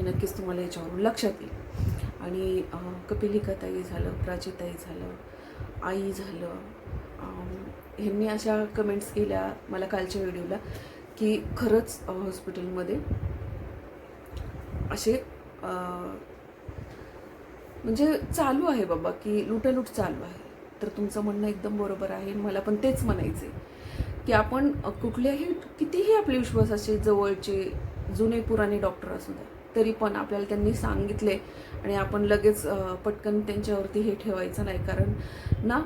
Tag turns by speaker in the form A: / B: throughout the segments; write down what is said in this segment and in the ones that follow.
A: हे नक्कीच तुम्हाला याच्यावरून लक्षात येईल. आणि कपिलिकाताई झालं प्राचीताई झालं आई झालं ह्यांनी अशा कमेंट्स केल्या मला कालच्या व्हिडिओला की खरंच हॉस्पिटलमध्ये असे म्हणजे चालू आहे बाबा की लुटालूट चालू आहे. तर तुमचं म्हणणं एकदम बरोबर आहे. मला पण तेच म्हणायचं आहे की आपण कुठल्याही कितीही आपले विश्वासाचे जवळचे जुने पुराणे डॉक्टर असू द्या तरी पण आपल्याला त्यांनी सांगितले आणि आपण लगेच पटकन त्यांच्यावरती हे ठेवायचं नाही. कारण ना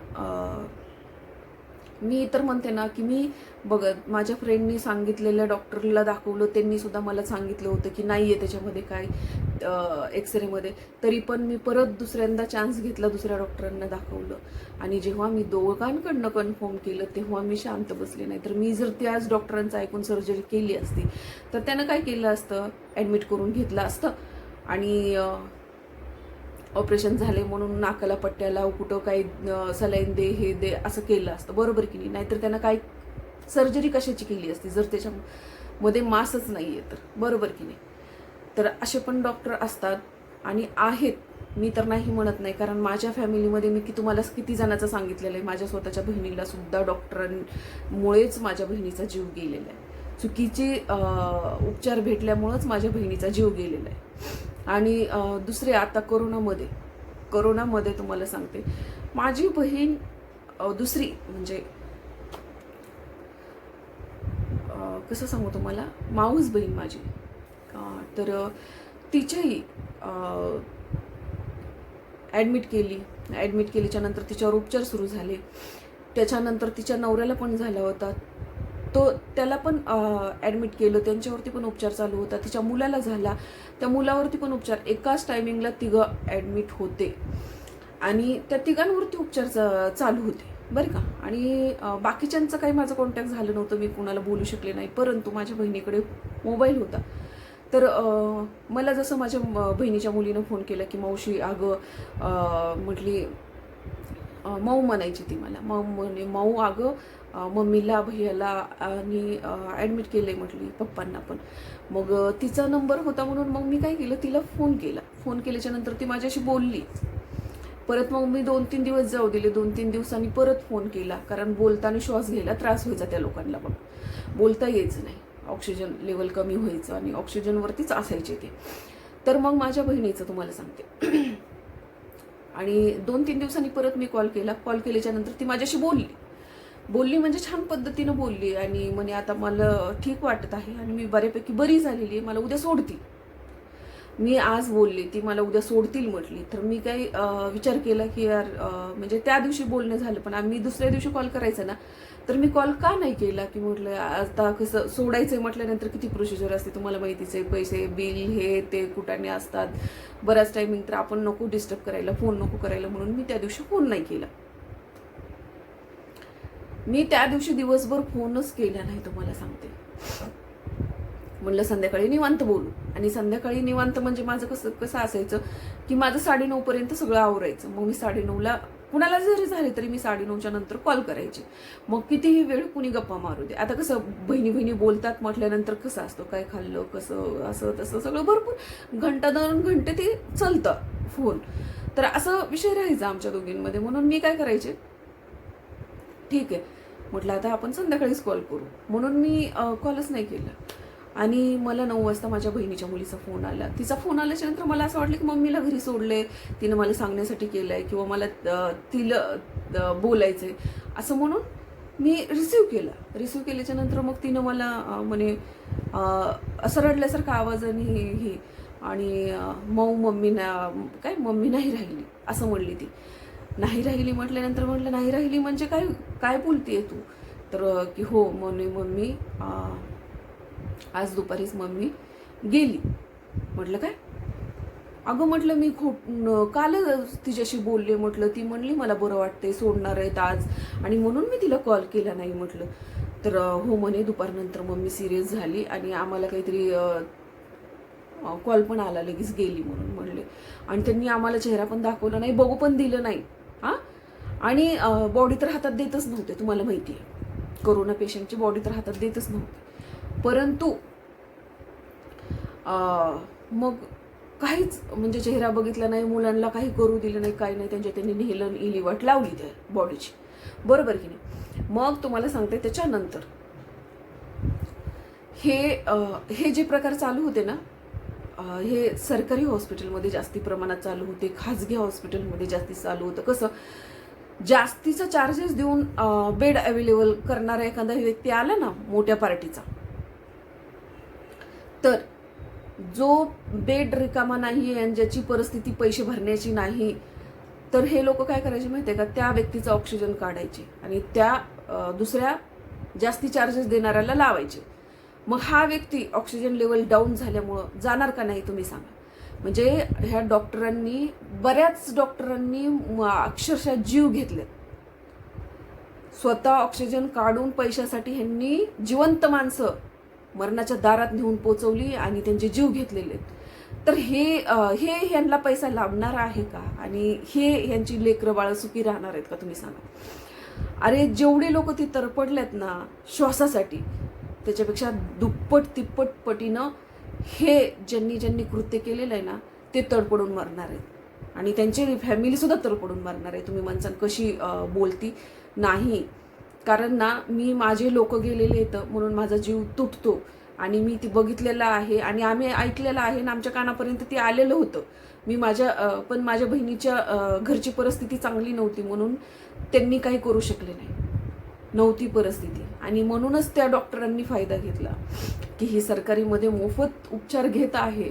A: मी तर म्हणते ना की मी बघत माझ्या फ्रेंडनी सांगितलेल्या डॉक्टरला दाखवलं त्यांनी सुद्धा मला सांगितलं होतं की नाही आहे त्याच्यामध्ये काय एक्सरेमध्ये तरी पण मी परत दुसऱ्यांदा चान्स घेतला दुसऱ्या डॉक्टरांना दाखवलं. आणि जेव्हा मी दोघांकडनं कन्फर्म केलं तेव्हा मी शांत बसले नाही. तर मी जर त्याच डॉक्टरांचं ऐकून सर्जरी केली असती तर त्यानं काय केलं असतं? ॲडमिट करून घेतलं असतं. आणि ऑपरेशन झाले म्हणून नाकाला पट्ट्या लाव कुठं काही सलाईन दे हे दे असं केलं असतं. बरोबर की नाही नाहीतर त्यांना काय सर्जरी कशाची केली असती? जर त्याच्यामध्ये मासच नाही आहे तर. बरोबर की नाही? तर असे पण डॉक्टर असतात आणि आहेत. मी तर नाही म्हणत नाही कारण माझ्या फॅमिलीमध्ये मी की तुम्हाला किती जणांचं सांगितलेलं आहे? माझ्या स्वतःच्या बहिणीला सुद्धा डॉक्टरांमुळेच माझ्या बहिणीचा जीव गेलेला आहे. चुकीचे उपचार भेटल्यामुळंच माझ्या बहिणीचा जीव गेलेला आहे. आणि दुसरे आता कोरोनामध्ये. कोरोनामध्ये तुम्हाला सांगते. माझी बहीण दुसरी म्हणजे कसं सांगू तुम्हाला? माऊस बहीण माझी. तर तिच्याही ॲडमिट केली. ॲडमिट केल्याच्यानंतर तिच्यावर उपचार सुरू झाले. त्याच्यानंतर तिच्या नवऱ्याला पण झाला होता. तो त्याला पण ॲडमिट केलं. त्यांच्यावरती पण उपचार चालू होता. तिच्या मुलाला झाला. त्या मुलावरती पण उपचार. एकाच टायमिंगला तिघं ॲडमिट होते. आणि त्या तिघांवरती उपचार चा- चालू होते. बरं का? आणि बाकीच्यांचं काही माझं कॉन्टॅक्ट झालं नव्हतं. मी कुणाला बोलू शकले नाही. परंतु माझ्या बहिणीकडे मोबाईल होता. तर मला जसं माझ्या बहिणीच्या मुलीनं फोन केला की मावशी अगं म्हटली माऊ म्हणायची ती मला. माऊ म्हणे माऊ अगं मम्मीला भैयाला आणि ॲडमिट केलं आहे म्हटली पप्पांना पण. मग तिचा नंबर होता म्हणून मग मी काय केलं तिला फोन केला. फोन केल्याच्यानंतर ती माझ्याशी बोलली. परत मग मी दोन तीन दिवस जाऊ दिले. दोन तीन दिवसांनी परत फोन केला. कारण बोलताना श्वास घ्यायला त्रास व्हायचा त्या लोकांना पण. बोलता यायचं नाही. ऑक्सिजन लेवल कमी व्हायचं आणि ऑक्सिजनवरतीच असायचे ते. तर मग माझ्या बहिणीचं तुम्हाला सांगते. आणि दोन तीन दिवसांनी परत मी कॉल. केला कॉल केल्याच्यानंतर ती माझ्याशी बोलली. बोलली म्हणजे छान पद्धतीनं बोलली आणि म्हणे आता मला ठीक वाटत आहे आणि मी बऱ्यापैकी बरी झालेली आहे मला उद्या सोडतील. मी आज बोलली ती मला उद्या सोडतील म्हटली. तर मी काही विचार केला की यार म्हणजे त्या दिवशी बोलणं झालं पण आम्ही दुसऱ्या दिवशी कॉल करायचा ना तर मी कॉल का नाही केला की म्हटलं आता कसं सोडायचं म्हटल्यानंतर किती प्रोसिजर असते तुम्हाला माहितीच आहे पैसे बिल हे ते कुठाने असतात. बराच टायमिंग तर आपण नको डिस्टर्ब करायला फोन नको करायला म्हणून मी त्या दिवशी फोन नाही केला. मी त्या दिवशी दिवसभर फोनच केला नाही तुम्हाला सांगते. म्हणलं संध्याकाळी निवांत बोलू. आणि संध्याकाळी निवांत म्हणजे माझं कसं कसं असायचं की माझं साडेनऊ पर्यंत सगळं आवरायचं. मग मी साडेनऊला कुणाला जरी झाले तरी मी साडेनऊच्या नंतर कॉल करायचे. मग कितीही वेळ कुणी गप्पा मारू दे. आता कसं बहिणी बहिणी बोलतात म्हटल्यानंतर कसं असतं? काय खाल्लं कसं असं तसं सगळं भरपूर घंटा दोन घंटे ते चालतं फोन. तर असं विषय राहायचा आमच्या दोघींमध्ये. म्हणून मी काय करायचे? ठीक आहे. म्हटलं आता आपण संध्याकाळीच कॉल करू. म्हणून मी कॉलच नाही केला. आणि मला नऊ वाजता माझ्या बहिणीच्या मुलीचा फोन आला. तिचा फोन आल्याच्यानंतर मला असं वाटलं की मम्मीला घरी सोडले तिनं मला सांगण्यासाठी केलं आहे किंवा मला तिला बोलायचं आहे असं म्हणून मी रिसिव्ह केला. रिसिव्ह केल्याच्यानंतर मग तिनं मला म्हणे असं रडल्यासारखा आवाज आणि हे आणि मऊ मम्मी ना काय मम्मी नाही राहिली. असं म्हणली ती. नाही राहिली म्हटल्यानंतर म्हटलं नाही राहिली म्हणजे काय काय बोलतीये तू? तर की हो म्हणे मम्मी आज दुपारीच मम्मी गेली. म्हटलं काय? अगं म्हटलं मी खूप काल कालच तिच्याशी बोलले म्हटलं ती म्हणली मला बरं वाटतंय सोडणार आहेत आज. आणि म्हणून मी तिला कॉल केला नाही म्हटलं. तर हो म्हणे दुपारनंतर मम्मी सिरियस झाली आणि आम्हाला काहीतरी कॉल पण आला लगेच गेली म्हणून म्हणले. आणि त्यांनी आम्हाला चेहरा पण दाखवला नाही बघू पण दिलं नाही. आणि बॉडी तर हातात देतच नव्हते तुम्हाला माहिती आहे. कोरोना पेशंटची बॉडी तर हातात देतच नव्हते. परंतु मग काहीच म्हणजे चेहरा बघितला नाही मुलांना काही करू दिलं नाही काही नाही त्यांच्या त्यांनी नेहलं इली वाट लावली त्या बॉडीची बरोबर की नाही? मग तुम्हाला सांगते त्याच्यानंतर हे हे जे प्रकार चालू होते ना हे सरकारी हॉस्पिटलमध्ये जास्ती प्रमाणात चालू होते खाजगी हॉस्पिटलमध्ये जास्ती चालू होतं. कसं? जास्तीचं चार्जेस देऊन बेड अवेलेबल करणारा एखादा व्यक्ती आला ना मोठ्या पार्टीचा तर जो बेड रिकामा नाही आहे आणि ज्याची परिस्थिती पैसे भरण्याची नाही तर हे लोक काय करायचे माहिती आहे का? त्या व्यक्तीचा ऑक्सिजन काढायचे आणि त्या दुसऱ्या जास्ती चार्जेस देणाऱ्याला लावायचे. मग हा व्यक्ती ऑक्सिजन लेवल डाऊन झाल्यामुळं जाणार का नाही तुम्ही सांगा. म्हणजे ह्या डॉक्टरांनी बऱ्याच डॉक्टरांनी अक्षरशः जीव घेतले स्वतः ऑक्सिजन काढून पैशासाठी ह्यांनी जिवंत माणसं मरणाच्या दारात नेऊन पोचवली आणि त्यांचे जीव घेतलेले आहेत. तर हे हे ह्यांना पैसा लाभणार आहे का? आणि हे ह्यांची लेकरं बाळं सुखी राहणार आहेत का तुम्ही सांगा. अरे जेवढे लोक ती तरपडलेत ना श्वासासाठी त्याच्यापेक्षा दुप्पट तिप्पट पटीनं हे ज्यांनी ज्यांनी कृत्य केलेलं आहे ना ते तडपडून मरणार आहेत. आणि त्यांची फॅमिलीसुद्धा तडपडून मरणार आहे. तुम्ही माणसां कशी बोलती? नाही. कारण ना मी माझे लोक गेलेले आहेत म्हणून माझा जीव तुटतो. आणि मी ती बघितलेलं आहे आणि आम्ही ऐकलेलं आहे आणि आमच्या कानापर्यंत ते आलेलं होतं. मी माझ्या पण माझ्या बहिणीच्या घरची परिस्थिती चांगली नव्हती म्हणून त्यांनी काही करू शकले नाही. नव्हती परिस्थिती. आणि म्हणूनच त्या डॉक्टरांनी फायदा घेतला की ही सरकारीमध्ये मोफत उपचार घेत आहे.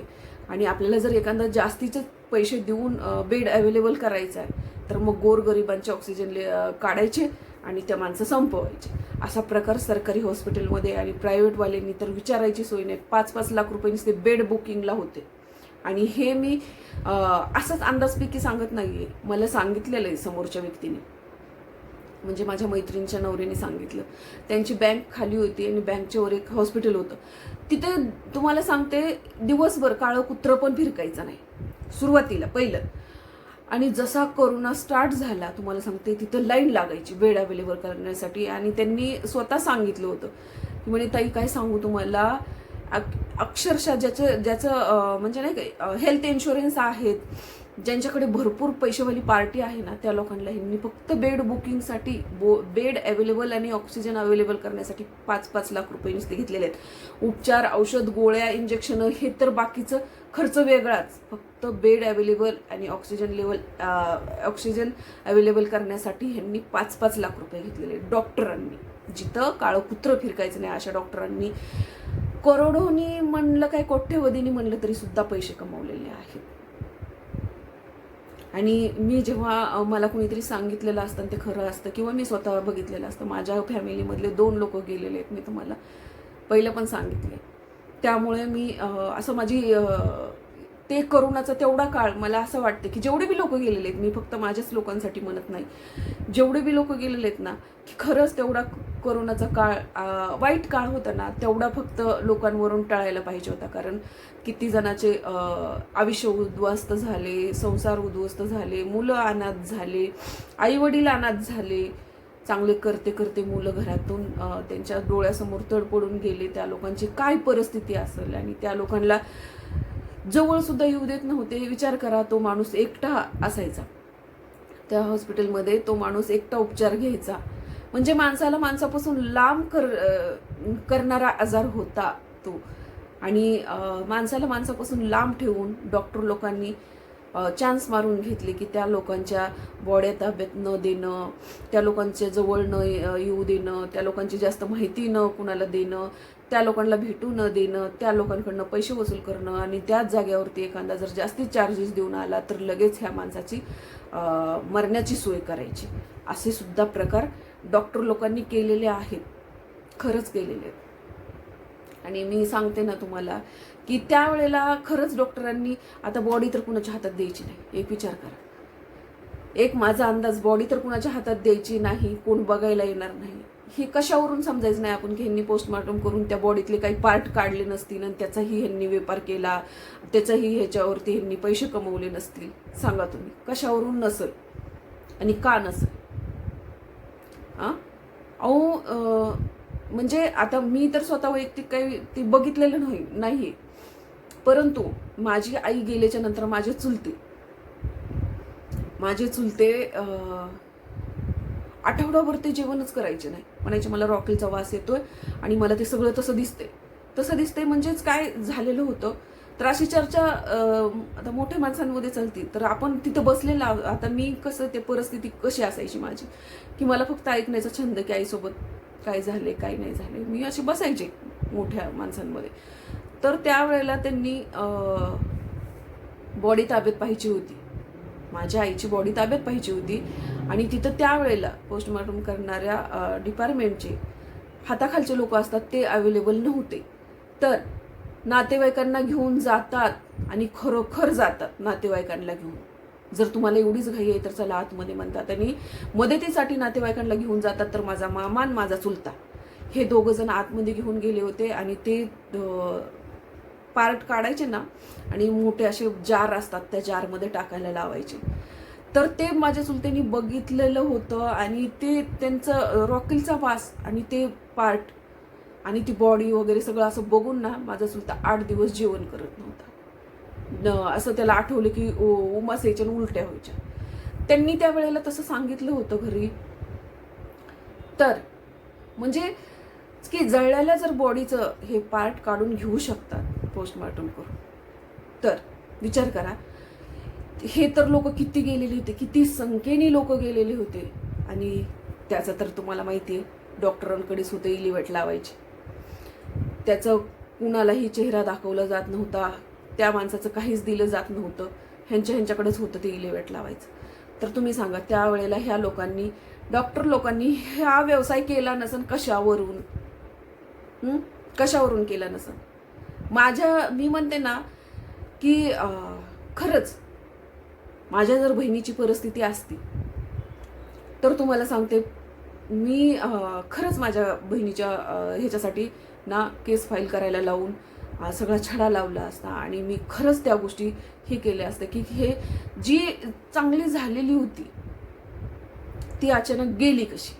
A: आणि आपल्याला जर एखादा जास्तीचे पैसे देऊन बेड अवेलेबल करायचा आहे तर मग गोरगरिबांचे ऑक्सिजन ले- काढायचे आणि त्या माणसं संपवायचे. असा प्रकार सरकारी हॉस्पिटलमध्ये आणि प्रायव्हेटवाल्यांनी तर विचारायची सोय नाही. पाच पाच लाख रुपयांनी ते बेड बुकिंगला होते. आणि हे मी असंच अंदाजपैकी सांगत नाही आहे मला सांगितलेलं आहे समोरच्या व्यक्तीने. म्हणजे माझ्या मैत्रिणीच्या नवऱ्याने सांगितलं. त्यांची बँक खाली होती आणि बँकच्यावर एक हॉस्पिटल होतं. तिथे तुम्हाला सांगते दिवसभर काळं कुत्रं पण फिरकायचं नाही. सुरुवातीला पहिलं. आणि जसा कोरोना स्टार्ट झाला तुम्हाला सांगते तिथं लाईन लागायची बेड अवेलेबल करण्यासाठी. आणि त्यांनी स्वतः सांगितलं होतं. की म्हणे ताई काय सांगू तुम्हाला? अक्षरशः ज्याचं ज्याचं म्हणजे नाही का हेल्थ इन्शुरन्स आहेत. ज्यांच्याकडे भरपूर पैसेवाली पार्टी आहे ना त्या लोकांना ह्यांनी फक्त बेड बुकिंगसाठी बो बेड अवेलेबल आणि ऑक्सिजन अवेलेबल करण्यासाठी पाच पाच लाख रुपये नुसते घेतलेले आहेत. उपचार औषध गोळ्या इंजेक्शन हे तर बाकीचं खर्च वेगळाच. फक्त बेड अवेलेबल आणि ऑक्सिजन लेवल ऑक्सिजन अवेलेबल करण्यासाठी ह्यांनी पाच पाच लाख रुपये घेतलेले आहेत. डॉक्टरांनी. जिथं काळं कुत्रं फिरकायचं नाही अशा डॉक्टरांनी. करोडोनी म्हणलं काय कोट्यवधीनी म्हणलं तरी सुद्धा पैसे कमवलेले आहेत. आणि मी जेव्हा मला कुणीतरी सांगितलेलं असतं आणि ते खरं असतं किंवा मी स्वतः बघितलेलं असतं माझ्या फॅमिलीमधले दोन लोक गेलेले आहेत मी तुम्हाला पहिलं पण सांगितले. त्यामुळे मी असं माझी ते करोनाचा तेवढा काळ मला असं वाटतं की जेवढे बी लोक गेलेले आहेत मी फक्त माझ्याच लोकांसाठी म्हणत नाही. जेवढे बी लोक गेलेले आहेत ना की खरंच तेवढा करोनाचा काळ वाईट काळ होता ना तेवढा फक्त लोकांवरून टाळायला पाहिजे होता. कारण किती जणाचे आयुष्य उद्ध्वस्त झाले संसार उद्ध्वस्त झाले मुलं अनाथ झाले आईवडील अनाथ झाले. चांगले करते करते मुलं घरातून त्यांच्या डोळ्यासमोर तडपडून गेले. त्या लोकांची काय परिस्थिती असेल आणि त्या लोकांना जवळ सुद्धा येऊ देत नव्हते. विचार करा तो माणूस एकटा असायचा. त्या हॉस्पिटलमध्ये तो माणूस एकटा उपचार घ्यायचा. म्हणजे माणसाला माणसापासून लांब कर करणारा आजार होता तो. आणि माणसाला माणसापासून लांब ठेवून डॉक्टर लोकांनी चान्स मारून घेतले की त्या लोकांच्या बॉड्या ताब्यात न देणं त्या लोकांच्या जवळ न येऊ देणं त्या लोकांची जास्त माहिती न कुणाला देणं त्या लोकांना भेटू न देणं त्या लोकांकडनं पैसे वसूल करणं आणि त्याच जाग्यावरती एखादा जर जास्तीत चार्जेस देऊन आला तर लगेच ह्या माणसाची मरण्याची सोय करायची. असे सुद्धा प्रकार डॉक्टर लोकांनी केलेले आहेत. खरंच केलेले आहेत. आणि मी सांगते ना तुम्हाला की त्यावेळेला खरंच डॉक्टरांनी आता बॉडी तर कुणाच्या हातात द्यायची नाही एक विचार करा. एक माझा अंदाज बॉडी तर कुणाच्या हातात द्यायची नाही कोण बघायला येणार नाही. हे कशावरून समजायचं नाही आपण की ह्यांनी पोस्टमॉर्टम करून त्या बॉडीतले काही पार्ट काढले नसतील आणि त्याचाही ह्यांनी व्यापार केला त्याचाही ह्याच्यावरती ह्यांनी पैसे कमवले नसतील. सांगा तुम्ही कशावरून नसल आणि का नसेल? हां? अहो म्हणजे आता मी तर स्वतः वैयक्तिक काही ती बघितलेलं नाही नाही परंतु माझी आई गेल्याच्यानंतर माझे चुलते माझे चुलते आठवडाभर ते जेवणच करायचे नाही. म्हणायचे मला रॉकेलचा वास येतोय आणि मला ते सगळं तसं दिसते तसं दिसते म्हणजेच काय झालेलं होतं? तर अशी चर्चा आता मोठ्या माणसांमध्ये चालती. तर आपण तिथं बसलेला आता मी कसं ते परिस्थिती कशी असायची माझी? की मला फक्त ऐकण्याचा छंद की आईसोबत काय झाले काय नाही झाले? मी अशी बसायचे मोठ्या माणसांमध्ये. तर त्यावेळेला त्यांनी बॉडी ताब्यात पाहिजे होती. माझ्या आईची बॉडी ताब्यात पाहिजे होती. आणि तिथं त्यावेळेला पोस्टमॉर्टम करणाऱ्या डिपार्टमेंटचे हाताखालचे लोक असतात ते अवेलेबल नव्हते. तर नातेवाईकांना घेऊन जातात आणि खरोखर जातात नातेवाईकांना घेऊन. जर तुम्हाला एवढीच घाई आहे तर चला आतमध्ये म्हणतात आणि मदतीसाठी नातेवाईकांना घेऊन जातात तर माझा मामान माझा चुलता. हे दोघं जण आतमध्ये घेऊन गेले होते आणि ते पार्ट काढायचे ना आणि मोठे असे जार असतात त्या जारमध्ये टाकायला लावायचे. तर ते माझ्या चुलत्यांनी बघितलेलं होतं आणि ते त्यांचं रॉकेलचा वास आणि ते पार्ट आणि ती बॉडी वगैरे सगळं असं बघून ना माझा चुलता आठ दिवस जेवण करत नव्हता. न- असं त्याला आठवलं की उमास यायच्या उलट्या व्हायच्या. त्यांनी त्या वेळेला तसं सांगितलं होतं घरी. तर म्हणजे की जळल्याला जर बॉडीचं हे पार्ट काढून घेऊ शकतात पोस्टमॉर्टम करून तर विचार करा. हे तर लोक किती गेलेले होते किती संख्येने लोक गेलेले होते. आणि त्याचं तर तुम्हाला माहिती आहे डॉक्टरांकडेच होते इलिवेट लावायचे. त्याचं कुणालाही चेहरा दाखवला जात नव्हता त्या माणसाचं काहीच दिलं जात नव्हतं. ह्यांच्या ह्यांच्याकडेच होतं ते इलिवेट लावायचं. तर तुम्ही सांगा त्यावेळेला ह्या लोकांनी डॉक्टर लोकांनी हा व्यवसाय केला नसन कशावरून? कशावरून केला नसन? माझ्या मी म्हणते ना की खरंच माझ्या जर बहिणीची परिस्थिती असती तर तुम्हाला सांगते मी खरंच माझ्या बहिणीच्या ह्याच्यासाठी ना केस फाईल करायला लावून सगळा छडा लावला असता आणि मी खरंच त्या गोष्टी हे केल्या असत्या की हे जी चांगली झालेली होती ती अचानक गेली कशी?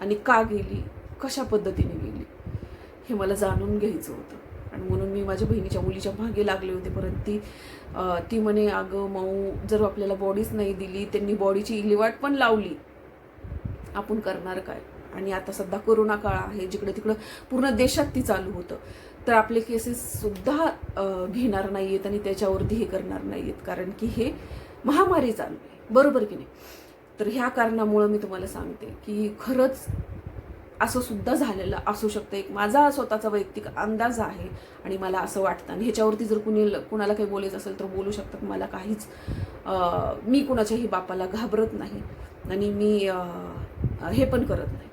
A: आणि का गेली? कशा पद्धतीने गेली? हे मला जाणून घ्यायचं होतं. म्हणून मी माझ्या बहिणीच्या मुलीच्या मागे लागले होते परंतु ती ती म्हणे अगं माऊ जर आपल्याला बॉडीच नाही दिली त्यांनी बॉडीची इलिवाट पण लावली आपण करणार काय? आणि आता सध्या कोरोना काळ आहे जिकडे तिकडं पूर्ण देशात ती चालू होतं. तर आपले केसेस सुद्धा घेणार नाही आहेत आणि त्याच्यावरती हे करणार नाही आहेत कारण की हे महामारी चालू आहे. बरोबर की नाही? तर ह्या कारणामुळं मी तुम्हाला सांगते की खरंच असं सुद्धा झालेलं असू शकतं. एक माझा स्वतःचा वैयक्तिक अंदाज आहे आणि मला असं वाटतं. आणि ह्याच्यावरती जर कुणी कुणाला काही बोलायचं असेल तर बोलू शकतात. मला काहीच मी कुणाच्याही बापाला घाबरत नाही आणि मी हे पण करत नाही.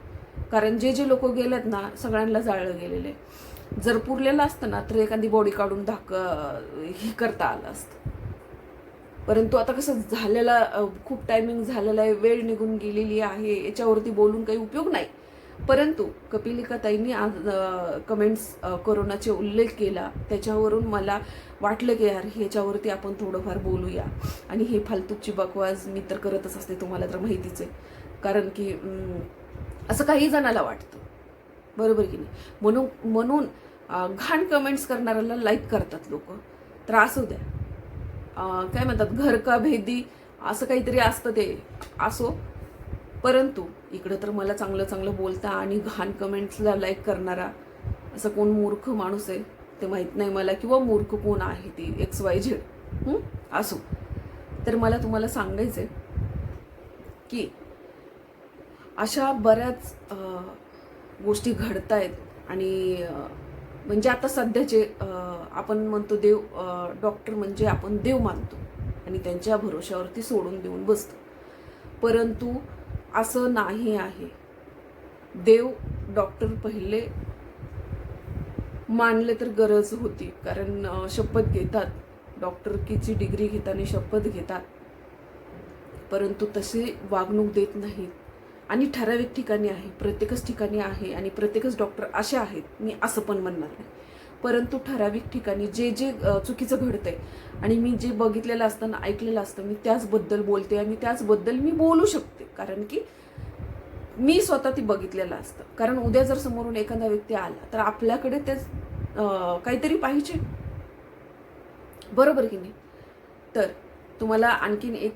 A: कारण जे जे लोक गेलेत ना सगळ्यांना जाळलं गेलेलं आहे. जर पुरलेलं असतं ना तर एखादी बॉडी काढून धाक हे करता आलं असतं. परंतु आता कसं झालेला खूप टायमिंग झालेला आहे. वेळ निघून गेलेली आहे. याच्यावरती बोलून काही उपयोग नाही. परंतु कपिलिकाताईंनी आज कमेंट्स कोरोनाचे उल्लेख केला त्याच्यावरून मला वाटलं की यार ह्याच्यावरती आपण थोडंफार बोलूया. आणि हे फालतूची बकवास मी तर करतच असते तुम्हाला तर माहितीच आहे. कारण की असं काही जणाला वाटतं. बरोबर की नाही? म्हणून म्हणून घाण कमेंट्स करणाऱ्याला लाईक करतात लोक. तर असू द्या. काय म्हणतात घर का भेदी असं काहीतरी असतं ते. असो. परंतु इकडं तर मला चांगलं चांगलं बोलता आणि घाण कमेंट्सला लाईक करणारा असं कोण मूर्ख माणूस आहे ते माहीत नाही मला किंवा मूर्ख कोण आहे ती एक्स वाय झेड असो. तर मला तुम्हाला सांगायचं आहे की अशा बऱ्याच गोष्टी घडत आहेत आणि म्हणजे आता सध्याचे आपण म्हणतो देव डॉक्टर म्हणजे आपण देव मानतो आणि त्यांच्या भरोश्यावरती सोडून देऊन बसतो. परंतु असं नाही आहे. देव डॉक्टर पहिले मानले तर गरज होती. कारण शपथ घेतात. डॉक्टरकीची डिग्री घेताना शपथ घेतात. परंतु तसे वागणूक देत नाहीत. आणि ठराविक ठिकाणी आहे. प्रत्येकच ठिकाणी आहे. आणि प्रत्येकच डॉक्टर असे आहेत. मी असं पण म्हणणार नाही. परंतु ठराविक ठिकाणी जे जे चुकीचं घडतंय आणि मी जे बघितलेलं असतं ना ऐकलेलं असतं मी त्याचबद्दल बोलते आणि त्याचबद्दल मी बोलू शकते. कारण की मी स्वतः ती बघितलेलं असतं. कारण उद्या जर समोरून एखादा व्यक्ती आला तर आपल्याकडे तेच काहीतरी पाहिजे. बरोबर की नाही? तर तुम्हाला आणखीन एक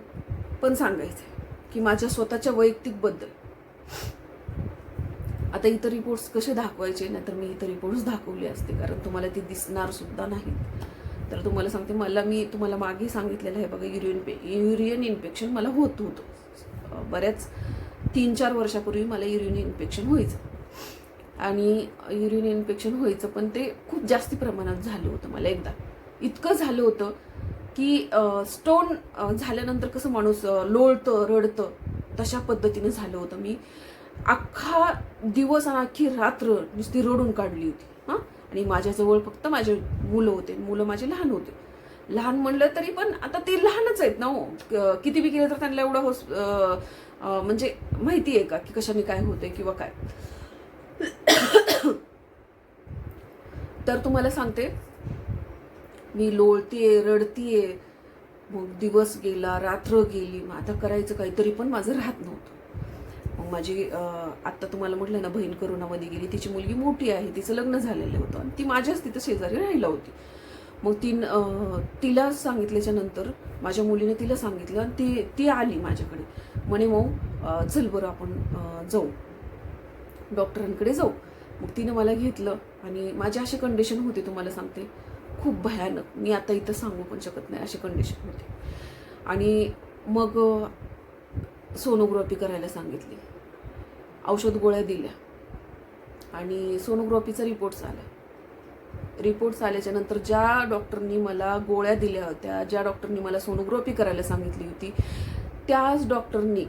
A: पण सांगायचं आहे की माझ्या स्वतःच्या वैयक्तिकबद्दल आता इतर रिपोर्ट्स कसे दाखवायचे? नाहीतर मी इतर रिपोर्ट्स दाखवले असते कारण तुम्हाला ते दिसणार सुद्धा नाहीत. तर तुम्हाला सांगते मला मी तुम्हाला मागे सांगितलेलं आहे बघा युरियन पे युरियन इन्फेक्शन मला होत होतं. बऱ्याच तीन चार वर्षापूर्वी मला युरियन इन्फेक्शन व्हायचं. आणि युरिन इन्फेक्शन व्हायचं पण ते खूप जास्त प्रमाणात झालं होतं मला एकदा. इतकं झालं होतं की स्टोन झाल्यानंतर कसं माणूस लोळतं रडतं तशा पद्धतीने झालं होतं मी. अख्खा दिवस आणि अख्खी रात्र नुसती रडून काढली होती. हां? आणि माझ्याजवळ फक्त माझे मुलं होते. मुलं माझे लहान होते. लहान म्हणलं तरी पण आता ते लहानच आहेत ना हो. किती बी केलं तर त्यांना एवढं होस म्हणजे माहिती आहे का की कशाने काय होतंय किंवा काय. तर तुम्हाला सांगते. मी लोळतीये रडतीये. मग दिवस गेला रात्र गेली. मग आता करायचं काहीतरी पण माझं राहत नव्हतं. माझी आत्ता तुम्हाला म्हटलं ना बहीण करोनामध्ये गेली तिची मुलगी मोठी आहे तिचं लग्न झालेलं होतं आणि ती माझ्याच तिथं शेजारी राहिला होती. मग तीन तिला सांगितल्याच्या नंतर माझ्या मुलीने तिला सांगितलं आणि ती ती आली माझ्याकडे. म्हणे मग चल बरं आपण जाऊ. डॉक्टरांकडे जाऊ. मग तिनं मला घेतलं आणि माझी अशी कंडिशन होती तुम्हाला सांगते. खूप भयानक. मी आता इथं सांगू पण शकत नाही अशी कंडिशन होती. आणि मग सोनोग्राफी करायला सांगितली. औषध गोळ्या दिल्या. आणि सोनोग्राफीचा रिपोर्ट्स आला रिपोर्ट्स आल्याच्यानंतर ज्या डॉक्टरनी मला गोळ्या दिल्या होत्या ज्या डॉक्टरनी मला सोनोग्राफी करायला सांगितली होती त्याच डॉक्टरनी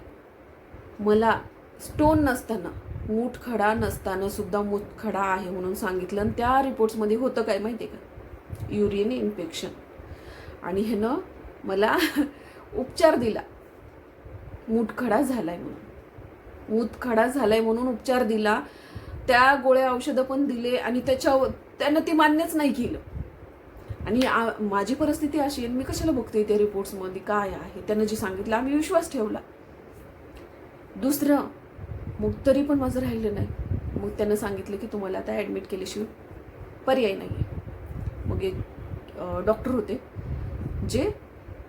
A: मला स्टोन नसताना मूठखडा नसताना सुद्धा मूठखडा आहे म्हणून सांगितलं. आणि त्या रिपोर्ट्समध्ये होतं काय माहिती आहे का? युरिन इन्फेक्शन आणि ह्यानं मला उपचार दिला. मूठखडा आहे म्हणून. ऊत खडा झालाय म्हणून उपचार दिला. त्या गोळ्या औषधं पण दिले आणि त्याच्या त्यांना ते मान्यच नाही केलं. आणि माझी परिस्थिती अशी आहे मी कशाला बघते त्या रिपोर्ट्समध्ये काय आहे? त्यांना जे सांगितलं आम्ही विश्वास ठेवला. दुसरं मग तरी पण माझं राहिलं नाही. मग त्यांना सांगितलं की तुम्हाला आता ॲडमिट केल्याशिवाय पर्याय नाही आहे मग एक डॉक्टर होते जे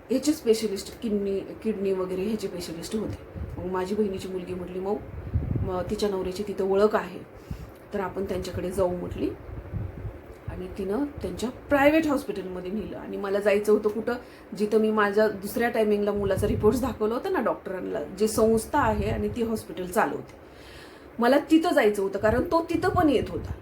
A: ह्याचे स्पेशलिस्ट किडनी किडनी वगैरे ह्याचे स्पेशलिस्ट होते. मग माझी बहिणीची मुलगी म्हटली मग मग तिच्या नवऱ्याची तिथं ओळख आहे. तर आपण त्यांच्याकडे जाऊ म्हटली. आणि तिनं त्यांच्या प्रायव्हेट हॉस्पिटलमध्ये नेलं. आणि मला जायचं होतं कुठं? जिथं मी माझ्या दुसऱ्या टायमिंगला मुलाचा रिपोर्ट्स दाखवलं होतं ना डॉक्टरांना जे संस्था आहे आणि ती हॉस्पिटल चालवते. मला तिथं जायचं होतं कारण तो तिथं पण येत होता.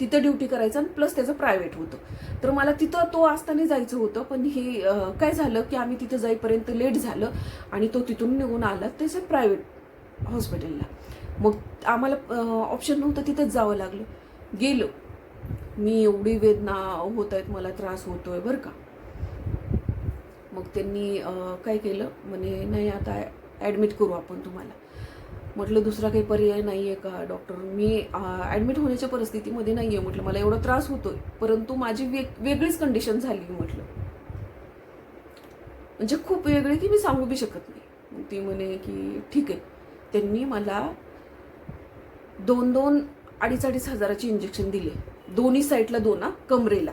A: तिथं ड्युटी करायचं आणि प्लस त्याचं प्रायव्हेट होतं. तर मला तिथं तो असताना जायचं होतं पण हे काय झालं की आम्ही तिथं जाईपर्यंत लेट झालं आणि तो तिथून निघून आला त्याचं प्रायव्हेट हॉस्पिटलला. मग आम्हाला ऑप्शन नव्हतं तिथंच जावं लागलं. गेलो. मी एवढी वेदना होत आहेत मला त्रास होतोय बरं का. मग त्यांनी काय केलं? म्हणे नाही आता ॲडमिट करू आपण तुम्हाला. म्हटलं दुसरा काही पर्याय नाही आहे का डॉक्टर मी ॲडमिट होण्याच्या परिस्थितीमध्ये नाही आहे म्हटलं. मला एवढा त्रास होतो आहे परंतु माझी वेग वेगळीच कंडिशन झाली म्हटलं. म्हणजे खूप वेगळी की मी सांगू बी शकत नाही. ती म्हणे की ठीक आहे. त्यांनी मला दोन दोन अडीच अडीच हजाराचे इंजेक्शन दिले. दोन्ही साईडला दोन हा कमरेला.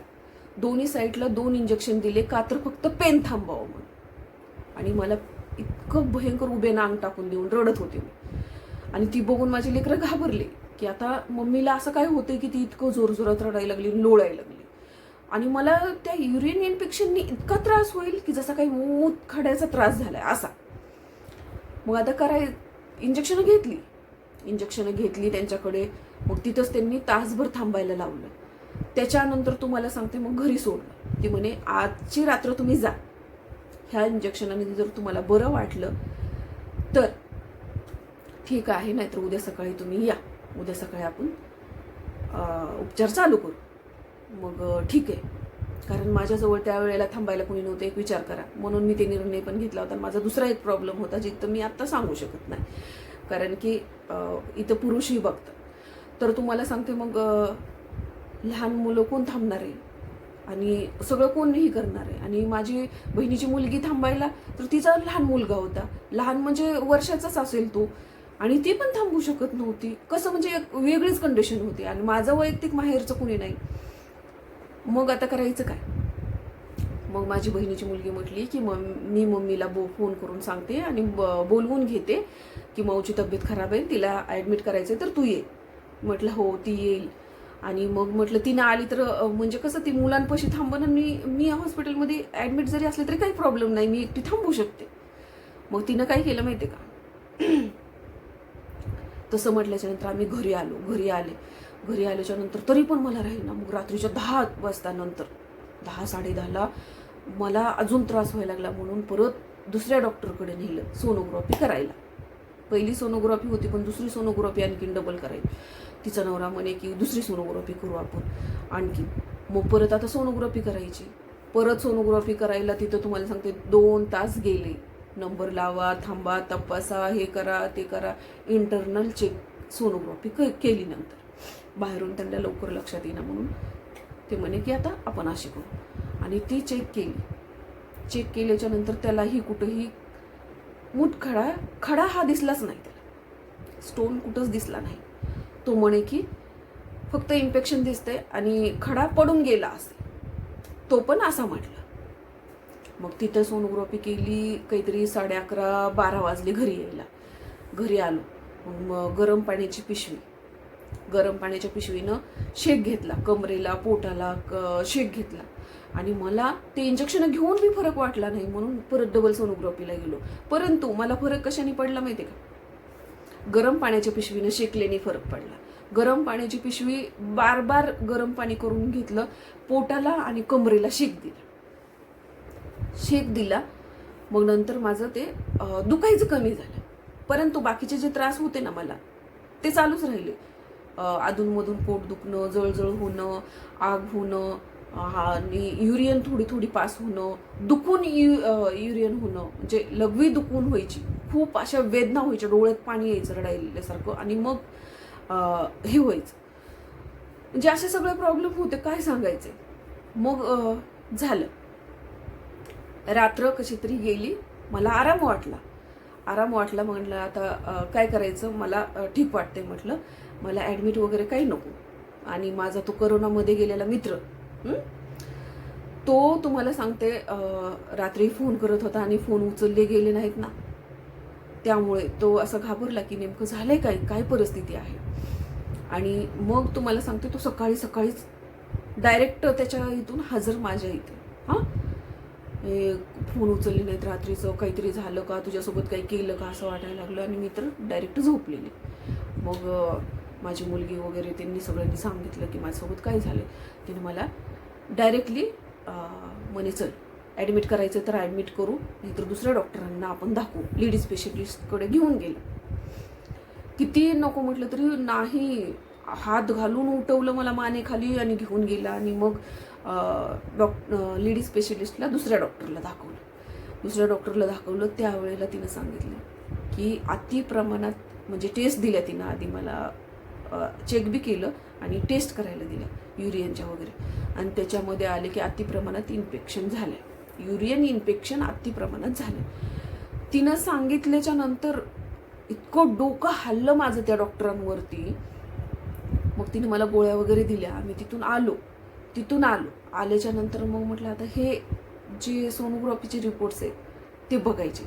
A: दोन्ही साईडला दोन इंजेक्शन दिले का तर फक्त पेन थांबावं म्हणून. आणि मला इतकं भयंकर उभे नांग टाकून देऊन रडत होते मी. आणि ती बघून माझी लेकरं घाबरले की आता मम्मीला असं काय होतं की ती इतकं जोरजोरात रडायला लागली लोळायला लागली. आणि मला त्या युरिन इन्फेक्शननी इतका त्रास होईल की जसा काही मूत खड्याचा त्रास झालाय असा. मग आता कराय इंजेक्शनं घेतली. इंजेक्शनं घेतली त्यांच्याकडे. मग तिथंच त्यांनी तासभर थांबायला लावलं. त्याच्यानंतर तुम्हाला सांगते मग घरी सोडलं. ती म्हणे आजची रात्र तुम्ही जा. ह्या इंजेक्शनाने जर तुम्हाला बरं वाटलं तर ठीक आहे नाहीतर उद्या सकाळी तुम्ही या. उद्या सकाळी आपण उपचार चालू करू. मग ठीक आहे. कारण माझ्याजवळ त्यावेळेला थांबायला कोणी नव्हतं एक विचार करा. म्हणून मी ते निर्णय पण घेतला होता. माझा दुसरा एक प्रॉब्लेम होता जिथं मी आत्ता सांगू शकत नाही. कारण की इथं पुरुषही बघतात. तर तुम्हाला सांगते मग लहान मुलं कोण थांबणार आहे? आणि सगळं कोणही करणार आहे? आणि माझी बहिणीची मुलगी थांबायला तर तिचा लहान मुलगा होता. लहान म्हणजे वर्षाचाच असेल तो. आणि ती पण थांबू शकत नव्हती. कसं म्हणजे एक वेगळीच कंडिशन होती आणि माझं वैयक्तिक माहेरचं कुणी नाही. मग आता करायचं काय? मग माझी बहिणीची मुलगी म्हटली की मग मी मम्मीला बो फोन करून सांगते आणि ब- बोलवून घेते की माऊची तब्येत खराब आहे तिला ॲडमिट करायचं आहे तर तू ये. म्हटलं हो ती येईल. आणि मग म्हटलं तिनं आली तर म्हणजे कसं ती मुलांपाशी थांबणं मी मी हॉस्पिटलमध्ये ॲडमिट जरी असले तरी काही प्रॉब्लेम नाही मी एकटी थांबू शकते. मग तिनं काय केलं माहिती आहे का? तसं म्हटल्याच्यानंतर आम्ही घरी आलो घरी आले. घरी आल्याच्यानंतर तरी पण मला राहील ना मग रात्रीच्या दहा वाजतानंतर दहा साडेदहाला मला अजून त्रास व्हायला लागला म्हणून परत दुसऱ्या डॉक्टरकडे नेलं सोनोग्राफी करायला. पहिली सोनोग्राफी होती पण दुसरी सोनोग्राफी आणखीन डबल करायची. तिचा नवरा म्हणे की दुसरी सोनोग्राफी करू आपण. आणखी मग परत आता सोनोग्राफी करायची. परत सोनोग्राफी करायला तिथं तुम्हाला सांगते दोन तास गेले. नंबर लावा थांबा तपासा हे करा ते करा. इंटरनल चेक सोनोग्राफी क केली नंतर. बाहेरून त्यांना लवकर लक्षात येईना म्हणून ते म्हणे की आता आपण अशी करू. आणि ती चेक केली. चेक केल्याच्यानंतर त्यालाही कुठंही मुठखडा खडा हा दिसलाच नाही त्याला. स्टोन कुठंच दिसला नाही. तो म्हणे की फक्त इन्फेक्शन दिसतंय आणि खडा पडून गेला असेल. तो पण असा म्हटला. मग तिथं सोनोग्राफी केली काहीतरी साडे अकरा बारा वाजले घरी यायला. घरी आलो. मग गरम पाण्याची पिशवी. गरम पाण्याच्या पिशवीनं शेक घेतला कमरेला पोटाला क- शेक घेतला. आणि मला ते इंजेक्शन घेऊन बी फरक वाटला नाही म्हणून परत डबल सोनोग्राफीला गेलो. परंतु मला फरक कशाने पडला माहिती का? गरम पाण्याच्या पिशवीनं शेकल्याने फरक पडला. गरम पाण्याची पिशवी बार बार गरम पाणी करून घेतलं पोटाला आणि कमरेला शेक दिला. शेक दिला. मग नंतर माझं ते दुखायचं कमी झालं. परंतु बाकीचे जे त्रास होते ना मला ते चालूच राहिले. अधूनमधून पोट दुखणं जळजळ होणं आग होणं आणि युरियन थोडी थोडी पास होणं दुखून यु युरियन होणं म्हणजे लघवी दुखून व्हायची. खूप अशा वेदना व्हायच्या डोळ्यात पाणी यायचं रडायल्यासारखं आणि मग हे व्हायचं. म्हणजे असे सगळे प्रॉब्लेम होते काय सांगायचे? मग झालं. रात्र कशी तरी गेली मला आराम वाटला. आराम वाटला म्हटलं आता काय करायचं? मला ठीक वाटते म्हटलं. मला ॲडमिट वगैरे काही नको. आणि माझा तो करोनामध्ये गेलेला मित्र तो तुम्हाला सांगते रात्री फोन करत होता आणि फोन उचलले गेले नाहीत ना. त्यामुळे तो असं घाबरला की नेमकं झालंय काय? काय परिस्थिती आहे? आणि मग तुम्हाला सांगते तो सकाळी सकाळीच डायरेक्ट त्याच्या इथून हजर माझ्या इथे. हां? फोन उचलले नाहीत रात्रीचं काहीतरी झालं का? तुझ्यासोबत काही केलं का? असं वाटायला लागलं आणि मी तर डायरेक्ट झोपलेली. मग माझी मुलगी वगैरे त्यांनी सगळ्यांनी सांगितलं की माझ्यासोबत काय झालं तिने मला डायरेक्टली म्हणे चल ॲडमिट करायचं तर ॲडमिट करू नाहीतर दुसऱ्या डॉक्टरांना आपण दाखवू. लेडीज स्पेशलिस्टकडे घेऊन गेलं. किती नको म्हटलं तरी नाही हात घालून उठवलं मला मानेखाली आणि घेऊन गेला आणि मग डॉक्टर लेडी स्पेशलिस्टला दुसऱ्या डॉक्टरला दाखवलं. दुसऱ्या डॉक्टरला दाखवलं. त्यावेळेला तिनं सांगितलं की अति प्रमाणात म्हणजे टेस्ट दिल्या तिनं आधी मला चेक बी केलं आणि टेस्ट करायला दिल्या युरियनच्या वगैरे. आणि त्याच्यामध्ये आले की अति प्रमाणात इन्फेक्शन झालं युरियन इन्फेक्शन अति प्रमाणात झालं तिनं सांगितल्याच्या नंतर इतकं डोकं हल्लं माझं त्या डॉक्टरांवरती मग तिने मला गोळ्या वगैरे दिल्या. आम्ही तिथून आलो. तिथून आलो. आल्याच्यानंतर मग म्हटलं आता हे जे सोनोग्राफीचे रिपोर्ट्स आहेत ते बघायचे.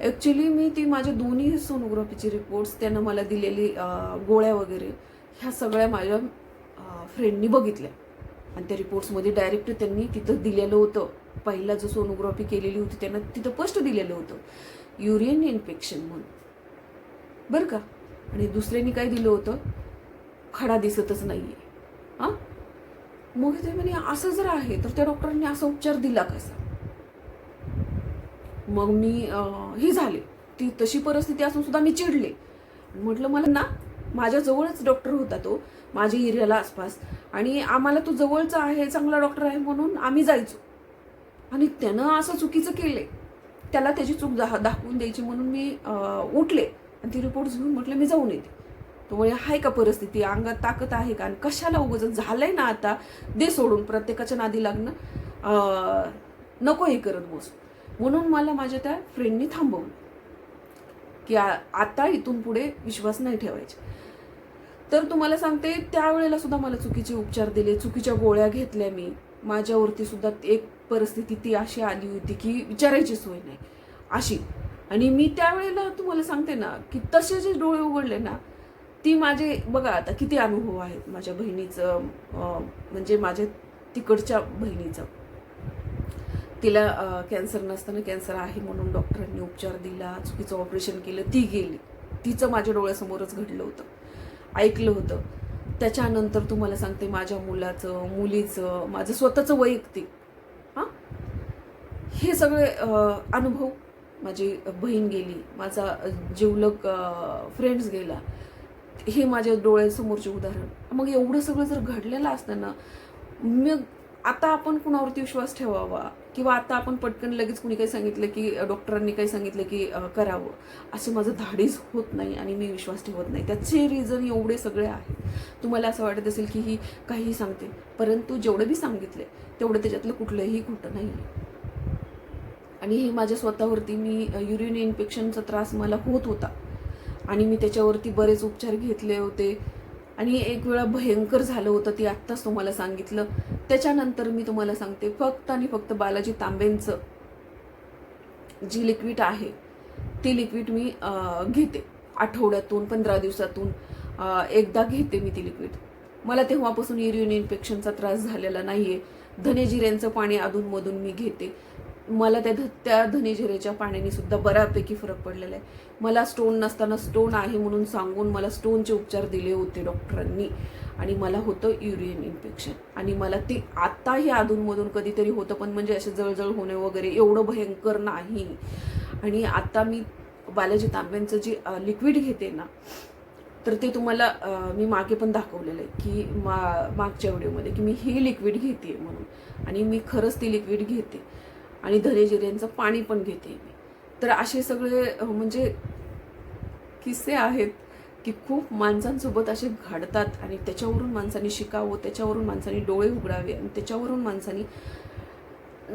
A: ॲक्च्युली मी ती माझ्या दोन्ही सोनोग्राफीचे रिपोर्ट्स त्यानं मला दिलेली गोळ्या वगैरे ह्या सगळ्या माझ्या फ्रेंडनी बघितल्या. आणि त्या रिपोर्ट्समध्ये डायरेक्ट त्यांनी तिथं दिलेलं होतं. पहिला जो सोनोग्राफी केलेली होती त्यांना तिथं स्पष्ट दिलेलं होतं. युरियन इन्फेक्शन म्हणून. बरं का? आणि दुसऱ्यांनी काय दिलं होतं? खडा दिसतच नाही आहे हां? मग ते म्हणे असं जर आहे तर त्या डॉक्टरांनी असा उपचार दिला कसा? मग मी ही झाले. ती तशी परिस्थिती असून सुद्धा मी चिडले. म्हटलं मला ना माझ्याजवळच डॉक्टर होता तो माझ्या एरियाला आसपास. आणि आम्हाला तो जवळचा आहे चांगला डॉक्टर आहे म्हणून आम्ही जायचो. आणि त्यानं असं चुकीचं केले त्याला त्याची चूक दा दाखवून द्यायची म्हणून मी उठले. आणि ती रिपोर्ट घेऊन म्हटलं मी जाऊन येते. त्यामुळे आहे का परिस्थिती? अंगात ताकद आहे का? आणि कशाला उगच झालंय ना आता दे सोडून प्रत्येकाच्या नादी लागणं. नको हे करत बस. म्हणून मला माझ्या त्या फ्रेंडनी थांबवलं. की आता इथून पुढे विश्वास नाही ठेवायचे. तर तुम्हाला सांगते त्यावेळेला सुद्धा मला चुकीचे उपचार दिले. चुकीच्या गोळ्या घेतल्या मी. माझ्यावरती सुद्धा एक परिस्थिती ती अशी आली होती की विचारायची सोय नाही. अशी. आणि मी त्यावेळेला तुम्हाला सांगते ना की तसे जे डोळे उघडले ना ती माझे बघा आता किती अनुभव आहेत माझ्या बहिणीचं म्हणजे माझ्या तिकडच्या बहिणीचं. तिला कॅन्सर नसताना कॅन्सर आहे म्हणून डॉक्टरांनी उपचार दिला चुकीचं ऑपरेशन केलं ती गेली. तिचं माझ्या डोळ्यासमोरच घडलं होतं. ऐकलं होतं. त्याच्यानंतर तुम्हाला सांगते माझ्या मुलाचं मुलीचं माझं स्वतःचं वैयक्तिक हां? हे सगळे अनुभव. माझी बहीण गेली माझा जिवलग फ्रेंड्स गेला. हे माझ्या डोळ्यासमोरचे उदाहरण. मग एवढं सगळं जर घडलेलं असतं ना मग आता आपण कुणावरती विश्वास ठेवावा? किंवा आता आपण पटकन लगेच कुणी काही सांगितलं की डॉक्टरांनी काही सांगितलं की करावं? असं माझं धाडीच होत नाही आणि मी विश्वास ठेवत नाही. त्याचे रिझन एवढे सगळे आहेत. तुम्हाला असं वाटत असेल की ही काहीही सांगते परंतु जेवढं बी सांगितले तेवढं त्याच्यातलं कुठलंही खोटं नाही आणि हे माझ्या स्वतःवरती मी युरिन इन्फेक्शनचा त्रास मला होत होता. आणि मी त्याच्यावरती बरेच उपचार घेतले होते. आणि एक वेळा भयंकर झालं होतं ती आत्ताच तुम्हाला सांगितलं. त्याच्यानंतर मी तुम्हाला सांगते फक्त आणि फक्त बालाजी तांबेंचं जी लिक्विड आहे ती लिक्विड मी घेते. आठवड्यातून पंधरा दिवसातून एकदा घेते मी ती लिक्विड मला तेव्हापासून युरिन इन्फेक्शनचा त्रास झालेला नाही आहे धनेजिऱ्यांचं पाणी अधूनमधून मी घेते. मला त्या ध त्या धनेजिऱ्याच्या पाण्याने सुद्धा बऱ्यापैकी फरक पडलेला आहे. मला स्टोन नसताना स्टोन आहे म्हणून सांगून मला स्टोनचे उपचार दिले होते डॉक्टरांनी आणि मला होतं युरियन इन्फेक्शन आणि मला ते आत्ताही अधूनमधून कधीतरी होतं पण म्हणजे असे जळजळ होणे वगैरे एवढं भयंकर नाही. आणि आत्ता मी बालाजी तांब्यांचं जे लिक्विड घेते ना तर ते तुम्हाला मी मागे पण दाखवलेलं आहे की मा मागच्या व्हिडिओमध्ये की मी ही लिक्विड घेते म्हणून. आणि मी खरंच ती लिक्विड घेते. आणि धनेजिऱ्यांचं पाणी पण घेते मी. तर असे सगळे म्हणजे किस्से आहेत की खूप माणसांसोबत असे घडतात आणि त्याच्यावरून माणसांनी शिकावं त्याच्यावरून माणसांनी डोळे उघडावे आणि त्याच्यावरून माणसांनी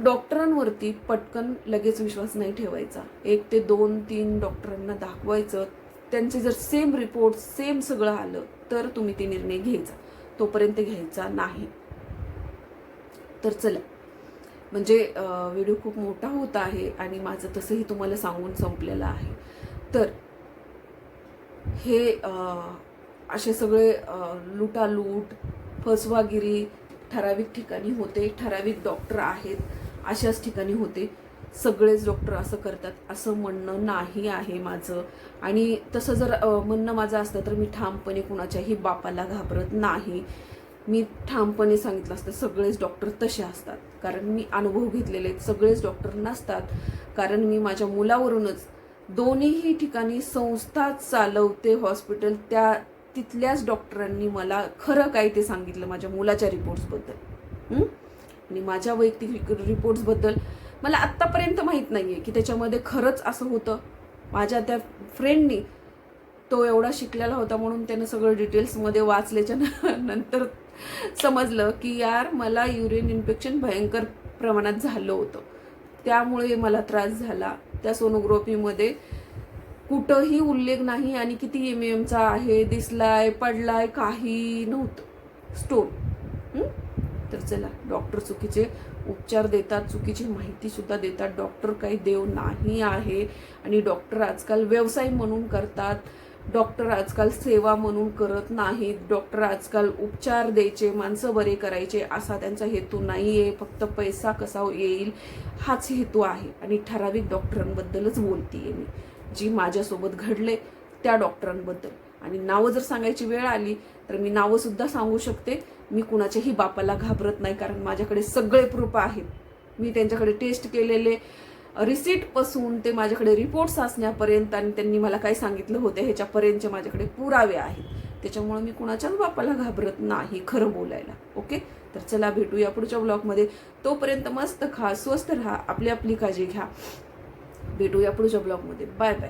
A: डॉक्टरांवरती पटकन लगेच विश्वास नाही ठेवायचा. एक ते दोन तीन डॉक्टरांना दाखवायचं. त्यांचे जर सेम रिपोर्ट सेम सगळं आलं तर तुम्ही ते निर्णय घ्यायचा. तोपर्यंत घ्यायचा नाही. तर चला. म्हणजे व्हिडिओ खूप मोठा होत आहे आणि माझं तसंही तुम्हाला सांगून संपलेलं आहे. तर हे असे सगळे लुटालूट फसवागिरी ठराविक ठिकाणी होते ठराविक डॉक्टर आहेत अशाच ठिकाणी होते. सगळेच डॉक्टर असं करतात असं म्हणणं नाही आहे माझं. आणि तसं जर म्हणणं माझं असतं तर मी ठामपणे कुणाच्याही बापाला घाबरत नाही. मी ठामपणे सांगितलं असतं सगळेच डॉक्टर तसे असतात. कारण मी अनुभव घेतलेले आहेत. सगळेच डॉक्टर नसतात. कारण मी माझ्या मुलावरूनच दोन्हीही ठिकाणी संस्था चालवते हॉस्पिटल त्या तिथल्याच डॉक्टरांनी मला खरं काय ते सांगितलं माझ्या मुलाच्या रिपोर्ट्सबद्दल आणि माझ्या वैयक्तिक रिपोर्ट्सबद्दल मला आत्तापर्यंत माहीत नाही आहे की त्याच्यामध्ये खरंच असं होतं. माझ्या त्या फ्रेंडनी तो एवढा शिकलेला होता म्हणून त्यानं सगळं डिटेल्समध्ये वाचल्याच्या न- नंतर समजलं की यार मला युरिन इन्फेक्शन भयंकर प्रमाणात झालं होतं. त्यामुळे मला त्रास झाला. त्या सोनोग्राफीमध्ये कुठंही उल्लेख नाही आणि किती एम एमचा आहे दिसलाय पडलाय काही नव्हतं. स्टोन तर चला डॉक्टर चुकीचे उपचार देतात चुकीची माहिती सुद्धा देतात. डॉक्टर काही देव नाही आहे आणि डॉक्टर आजकाल व्यवसाय म्हणून करतात. डॉक्टर आजकाल सेवा म्हणून करत नाहीत. डॉक्टर आजकाल उपचार द्यायचे माणसं बरे करायचे असा त्यांचा हेतू नाही आहे फक्त पैसा कसा येईल हाच हेतू आहे. आणि ठराविक डॉक्टरांबद्दलच बोलतीये मी. जी माझ्यासोबत घडले त्या डॉक्टरांबद्दल. आणि नावं जर सांगायची वेळ आली तर मी नावंसुद्धा सांगू शकते. मी कुणाच्याही बापाला घाबरत नाही कारण माझ्याकडे सगळे प्रूफ आहेत. मी त्यांच्याकडे टेस्ट केलेले रिसीटपासून ते माझ्याकडे रिपोर्ट्स असण्यापर्यंत आणि त्यांनी मला काय सांगितलं होतं ह्याच्यापर्यंतचे माझ्याकडे पुरावे आहेत. त्याच्यामुळे मी कुणाच्याच बापाला घाबरत नाही खरं बोलायला. ओके तर चला भेटूया पुढच्या ब्लॉगमध्ये तोपर्यंत मस्त खा स्वस्त राहा आपली आपली काळजी घ्या. भेटूया पुढच्या ब्लॉगमध्ये बाय बाय